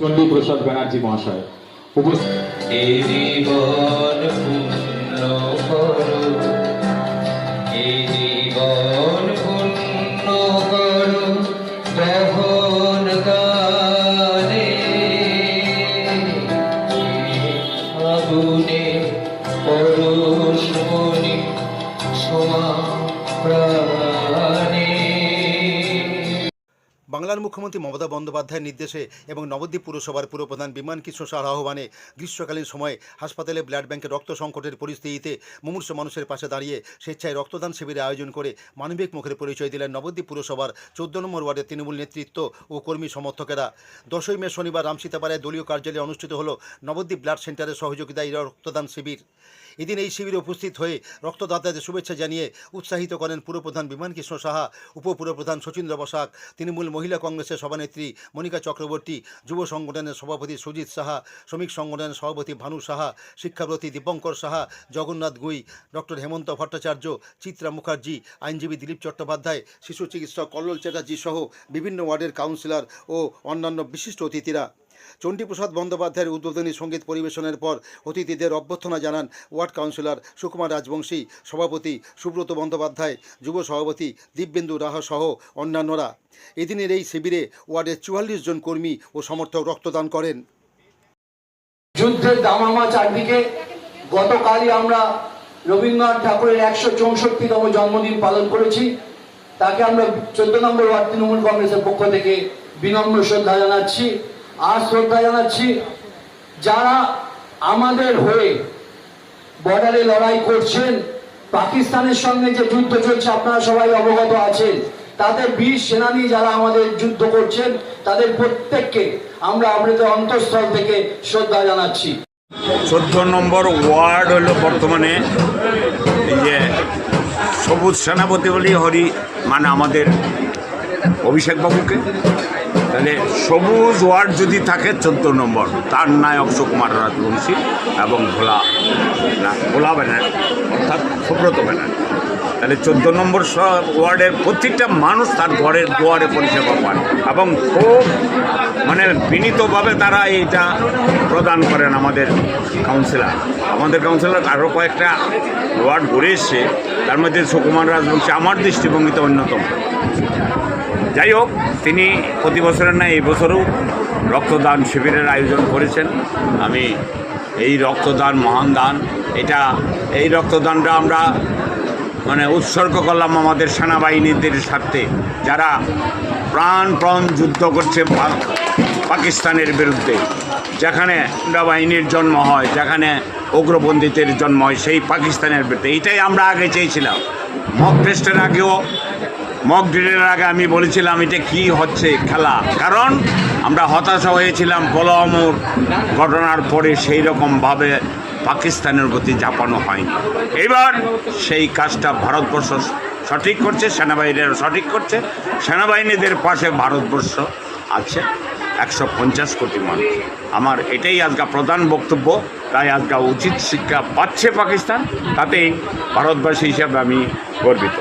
চণ্ডী প্রসাদ ব্যানার্জি মহাশয়। উপস্থিত বাংলার মুখ্যমন্ত্রী মমতা বন্দ্যোপাধ্যায়ের নির্দেশে এবং নবদ্বীপ পুরসভার পুরপ্রধান বিমান কৃষ্ণ সার আহ্বানে গ্রীষ্মকালীন সময়ে হাসপাতালে ব্লাড ব্যাংকে রক্ত সংকটের পরিস্থিতিতে মুমূর্ষ মানুষের পাশে দাঁড়িয়ে স্বেচ্ছায় রক্তদান শিবিরের আয়োজন করে মানবিক মুখের পরিচয় দিলেন নবদ্বীপ পুরসভার চোদ্দ নম্বর ওয়ার্ডের তৃণমূল নেতৃত্ব ও কর্মী সমর্থকেরা। দশই মে শনিবার রামসীতাপাড়ায় দলীয় কার্যালয়ে অনুষ্ঠিত হল নবদ্বীপ ব্লাড সেন্টারের সহযোগিতায় রক্তদান শিবির। এদিন এই শিবিরে উপস্থিত হয়ে রক্তদাতাদের শুভেচ্ছা জানিয়ে উৎসাহিত করেন পুরপ্রধান বিমান কৃষ্ণ সাহা, উপপুরপ্রধান শচীন্দ্র বসাক, তৃণমূল মহিলা কংগ্রেসের সভানেত্রী মনিকা চক্রবর্তী, যুব সংগঠনের সভাপতি সুজিত সাহা, শ্রমিক সংগঠনের সভাপতি ভানু সাহা শিক্ষাব্রতী দীপঙ্কর সাহা, জগন্নাথ গুই, ডক্টর হেমন্ত ভট্টাচার্য, চিত্রা মুখার্জি, আইনজীবী দিলীপ চট্টোপাধ্যায়, শিশু চিকিৎসক কল্লোল চ্যাটার্জি সহ বিভিন্ন ওয়ার্ডের কাউন্সিলর ও অন্যান্য বিশিষ্ট অতিথিরা। চণ্ডীপ্রসাদ বন্দ্যোপাধ্যায়ের উদ্বোধনী সংগীত পরিবেশনের পর অতিথিদের অভ্যর্থনা জানান ওয়ার্ড কাউন্সিলর সুকুমার রাজবংশী, সভাপতি সুব্রত বন্দ্যোপাধ্যায়, যুব সভাপতি দিব্যেন্দু রাহা সহ অন্যান্যরা। এদিনের এই শিবিরে ওয়ার্ডের চুয়াল্লিশ জন কর্মী ও সমর্থক রক্তদান করেন। যুদ্ধের দামামা চারদিকে গতকালই আমরা রবীন্দ্রনাথ ঠাকুরের একশো চৌষট্টিতম জন্মদিন পালন করেছি। তাকে আমরা চোদ্দ নম্বর ওয়ার্ড তৃণমূল কংগ্রেসের পক্ষ থেকে বিনম্র শ্রদ্ধা জানাচ্ছি। আর শ্রদ্ধা জানাচ্ছি, যারা আমাদের হয়ে বর্ডারে লড়াই করছেন, পাকিস্তানের সঙ্গে যে যুদ্ধ চলছে, আপনারা সবাই অবগত আছেন, তাদের বীর সেনানী যারা আমাদের যুদ্ধ করছেন, তাদের প্রত্যেককে আমরা আমাদের অন্তঃস্থল থেকে শ্রদ্ধা জানাচ্ছি। চোদ্দ নম্বর ওয়ার্ড হলো বর্তমানে যে সবুজ সেনাপতি বলি হরি মানে আমাদের অভিষেক বাবুকে তাহলে সবুজ ওয়ার্ড যদি থাকে, চোদ্দ নম্বর। তার নায়ক সুকুমার রাজবংশী এবং ভোলা না, ভোলা ব্যানার অর্থাৎ সুব্রত ব্যানার তাহলে চোদ্দ নম্বর ওয়ার্ডের প্রত্যেকটা মানুষ তার ঘরের দুয়ারে পরিষেবা পান এবং খুব মানে বিনীতভাবে তারা এইটা প্রদান করেন আমাদের কাউন্সিলর। আমাদের কাউন্সিলর আরও কয়েকটা ওয়ার্ড ঘুরে এসছে, তার মধ্যে সুকুমার রাজবংশী আমার দৃষ্টিভঙ্গিতে অন্যতম। যাই হোক, তিনি প্রতি বছরের না এই বছরও রক্তদান শিবিরের আয়োজন করেছেন। আমি এই রক্তদান মহান দান, এটা এই রক্তদানটা আমরা মানে উৎসর্গ করলাম আমাদের সেনাবাহিনীদের স্বার্থে। যারা প্রাণ প্রাণ যুদ্ধ করছে পাকিস্তানের বিরুদ্ধে, যেখানে বাহিনীর জন্ম হয়, যেখানে উগ্রপন্থীদের জন্ম হয়, সেই পাকিস্তানের বিরুদ্ধে এটাই আমরা আগে চেয়েছিলাম। মক টেস্টের আগেও মক ড্রিলের আগে আমি বলেছিলাম এটা কি হচ্ছে খেলা। কারণ আমরা হতাশা হয়েছিলাম পলমুর ঘটনার পরে সেই রকমভাবে পাকিস্তানের প্রতি চাপানো হয়নি। এবার সেই কাজটা ভারতবর্ষ সঠিক করছে, সেনাবাহিনীরা সঠিক করছে। সেনাবাহিনীদের পাশে ভারতবর্ষ আছে একশো পঞ্চাশ কোটি মানুষ। আমার এটাই আজকে প্রধান বক্তব্য, তাই আজকে উচিত শিক্ষা পাচ্ছে পাকিস্তান, তাতেই ভারতবাসী হিসাবে আমি গর্বিত।